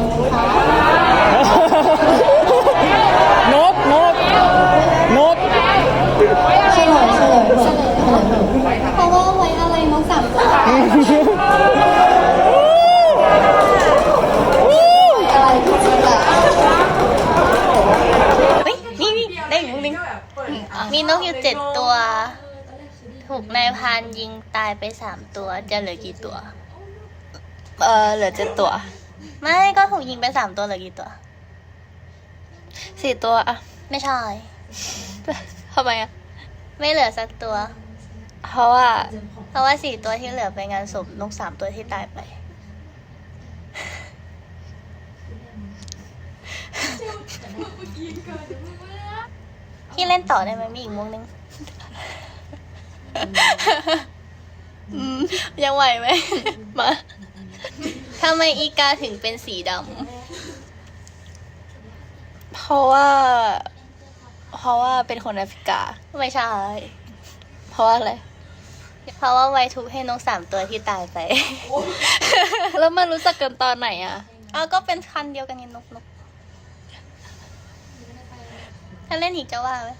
ดำไหมคะนกนกนกเฉลยเฉลยเฉลยเฉลยเพราะว่าไว้อะไรน้องสามตัวอะไรที่จริงอะเฮ้ยนี่นี่ได้อีกมุกนึงมีนกอยู่เจ็ดตัว ถูกนายพรานยิงตายไปสามตัว จะเหลือกี่ตัว เออเหลือเจ็ดตัว ไม่ก็ถูกยิงไปสามตัวเหลือกี่ตัว สี่ตัวอะไม่ใช่ ทำไมอะไม่เหลือสักตัว เพราะว่าเพราะว่าสี่ตัวที่เหลือไปงานศพนกสามตัวที่ตายไป พี่เล่นต่อได้ไหมมีอีกมุกนึงอืมยังไหวไหม มา ทำไมอีกาถึงเป็นสีดเพราะว่า เพราะว่าเป็นคนแอฟริกาำไม่ใช่ เพราะว่าอะไร เพราะว่าไว้ทุบให้นกสามตัวที่ตายไป แล้วมันรู้จักกันตอนไหนอะเอาก็เป็นคันเดียวกันไงนกนกถ้าเล่นอีกจะว่าไหม